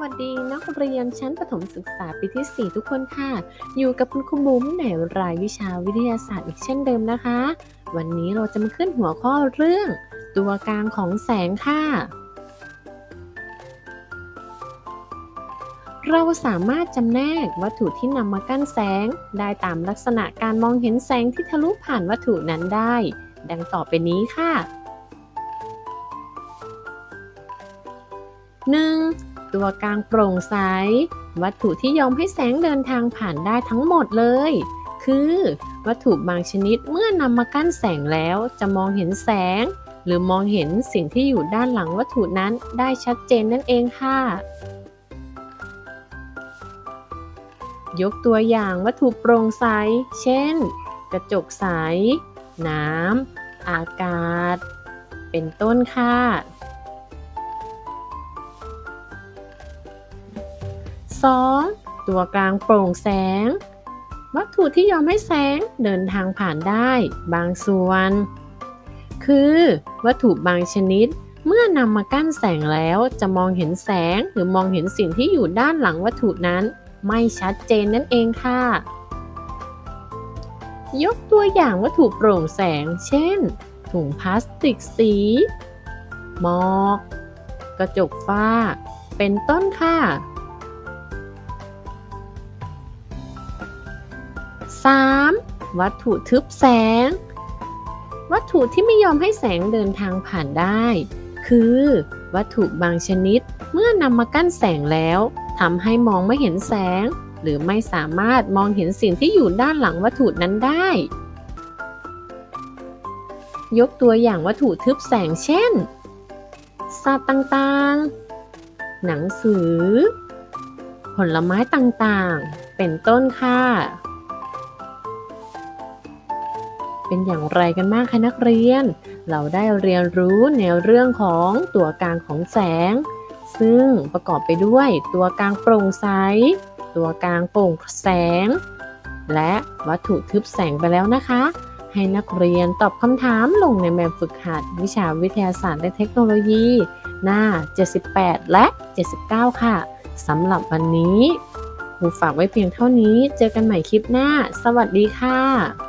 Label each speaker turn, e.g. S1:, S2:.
S1: วัสดีนักเรียนชั้นประถมศึกษาปีที่ 4 ทุกคนค่ะ อยู่กับคุณครูบุ๋มในรายวิชาวิทยาศาสตร์อีกเช่นเดิมนะคะ วันนี้เราจะมาขึ้นหัวข้อเรื่อง ตัวกลางของแสงค่ะ เราสามารถจำแนกวัตถุที่นำมากั้นแสง ได้ตามลักษณะการมองเห็นแสงที่ทะลุผ่านวัตถุนั้นได้ ดังต่อไปนี้ค่ะ 1. ตัวกลางโปร่งใส วัตถุที่ยอมให้แสงเดินทางผ่านได้ทั้งหมดเลย คือ วัตถุบางชนิดเมื่อนำมากั้นแสงแล้วจะมองเห็นแสง หรือมองเห็นสิ่งที่อยู่ด้านหลังวัตถุนั้นได้ชัดเจนนั่นเองค่ะ ยกตัวอย่างวัตถุโปร่งใส เช่น กระจกใส น้ำ อากาศ เป็นต้นค่ะ 2. ตัวกลางโปร่งแสง วัตถุที่ยอมให้แสงเดินทางผ่านได้บางส่วน คือวัตถุบางชนิดเมื่อนำมากั้นแสงแล้วจะมองเห็นแสงหรือมองเห็นสิ่งที่อยู่ด้านหลังวัตถุนั้น ไม่ชัดเจนนั่นเองค่ะ ยกตัวอย่างวัตถุโปร่งแสง เช่น ถุงพลาสติกสี หมอก กระจกฝ้า เป็นต้นค่ะ 3. วัตถุทึบแสง วัตถุที่ไม่ยอมให้แสงเดินทางผ่านได้ คือ วัตถุบางชนิดเมื่อนำมากั้นแสงแล้วทำให้มองไม่เห็นแสง หรือไม่สามารถมองเห็นสิ่งที่อยู่ด้านหลังวัตถุนั้นได้ ยกตัวอย่างวัตถุทึบแสงเช่นสัตว์ต่างๆ หนังสือ ผลไม้ต่างๆ เป็นต้นค่ะ เป็นอย่างไรกันบ้างคะนักเรียน เราได้เรียนรู้ในเรื่องของตัวกลางของแสง ซึ่งประกอบไปด้วยตัวกลางโปร่งใส ตัวกลางโปร่งแสง และวัตถุทึบแสงไปแล้วนะคะ ให้นักเรียนตอบคำถามลงในแบบฝึกหัด วิชาวิทยาศาสตร์และเทคโนโลยี หน้า 78 และ 79 ค่ะสำหรับวันนี้ครูฝากไว้เพียงเท่านี้ เจอกันใหม่คลิปหน้า สวัสดีค่ะ